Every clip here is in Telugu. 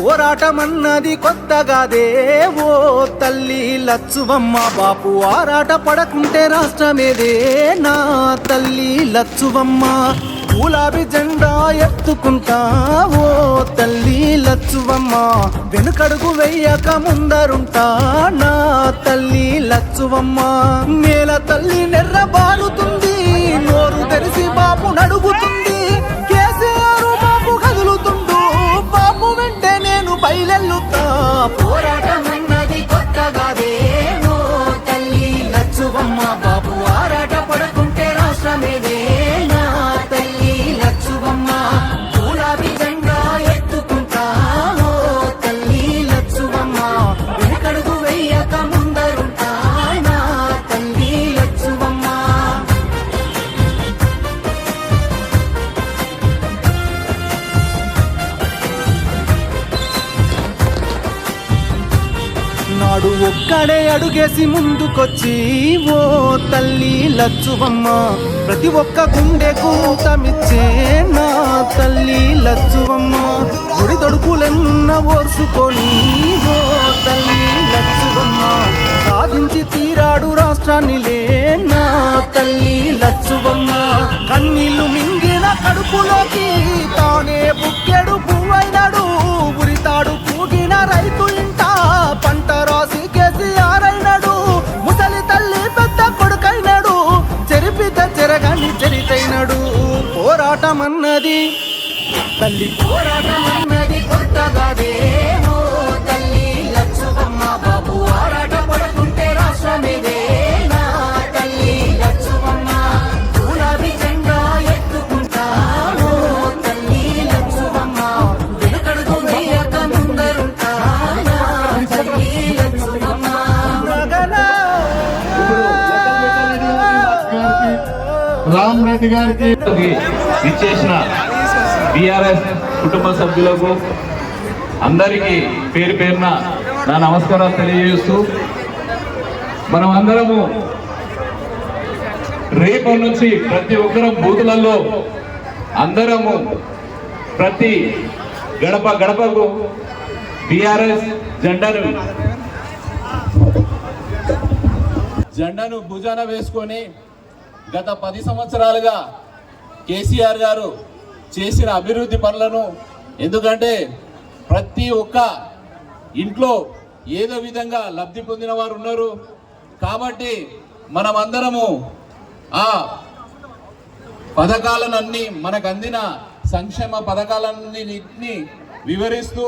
పోరాటమన్నది కొత్తగాదే ఓ తల్లి లచ్చువమ్మ బాపు ఆరాట పడకుంటే రాష్ట్రమేదే నా తల్లి లచ్చువమ్మ. గులాబీ జెండా ఎత్తుకుంటా ఓ తల్లి లచ్చువమ్మ. వెనుకడుగు వెయ్యక ముందరుంటా నా తల్లి లచ్చువమ్మ. నేల తల్లి నెర్రబారుతుంది నోరు తెరిసి బాపు నడుగుతుంది లచ్చువమ్మ బాపు ఆరాట వాడు ఒక్కడే అడుగేసి ముందుకొచ్చి ఓ తల్లి లచ్చువమ్మ ప్రతి ఒక్క గుండెకు తమిచ్చే నా తల్లి లచ్చువమ్మ గుడి తొడుకులెన్న ఓర్చుకొని ఓ తల్లి లచ్చువమ్మ సాధించి తీరాడు రాష్ట్రాన్ని నా తల్లి లచ్చువమ్మ కన్నీళ్ళు మింగిన కడుపులోకి పోరాటం అన్నది తల్లి పోరాటం అన్నది కొత్తగాదే ఓ తల్లి లచ్చువమ్మ బాబు తల్లి? గులాబీ జెండా వెనుకడుగు వేయక రామ్ రెడ్డి గారికి ఇచ్చేసిన బీఆర్ఎస్ కుటుంబ సభ్యులకు అందరికీ పేరు పేరున నా నమస్కారాలు తెలియజేస్తూ మనం అందరము రేపటి నుంచి ప్రతి ఒక్కరం బూతులలో అందరము ప్రతి గడప గడపకు బీఆర్ఎస్ జెండాను జెండాను భుజాన వేసుకొని గత పది సంవత్సరాలుగా కేసీఆర్ గారు చేసిన అభివృద్ధి పనులను ఎందుకంటే ప్రతి ఒక్క ఇంట్లో ఏదో విధంగా లబ్ధి పొందిన వారు ఉన్నారు. కాబట్టి మనమందరము ఆ పథకాలనన్నీ మనకు అందిన సంక్షేమ పథకాలన్నింటినీ వివరిస్తూ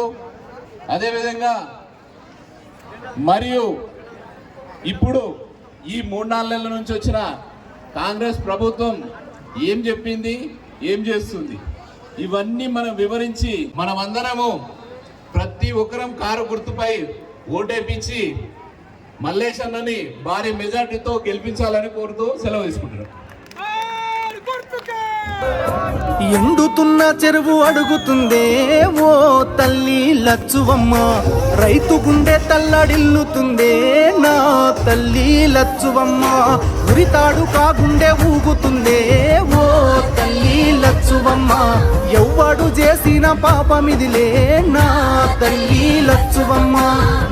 అదేవిధంగా మరియు ఇప్పుడు ఈ మూడు నాలుగు నెలల నుంచి వచ్చిన కాంగ్రెస్ ప్రభుత్వం ఏం చెప్పింది? ఏం చేస్తుంది? ఇవన్నీ మనం వివరించి మనమందరము ప్రతి ఒక్కరం కారు గుర్తుపై ఓటేపించి మల్లేష్ అన్నని భారీ మెజార్టీతో గెలిపించాలని కోరుతూ సెలవు తీసుకుంటున్నాను ఎండుతున్న చెరువు అడుగుతుందే ఓ తల్లి లచ్చువమ్మ. రైతు గుండె తల్లడిల్లుతుందే నా తల్లి లచ్చువమ్మ. ఉరితాడు కాగుండె ఊగుతుందే పాపమిదిలే నా తల్లి లచ్చువమ్మ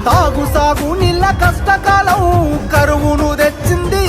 తాగు సాగు నీళ్ళ కష్టకాలం కరువును తెచ్చింది.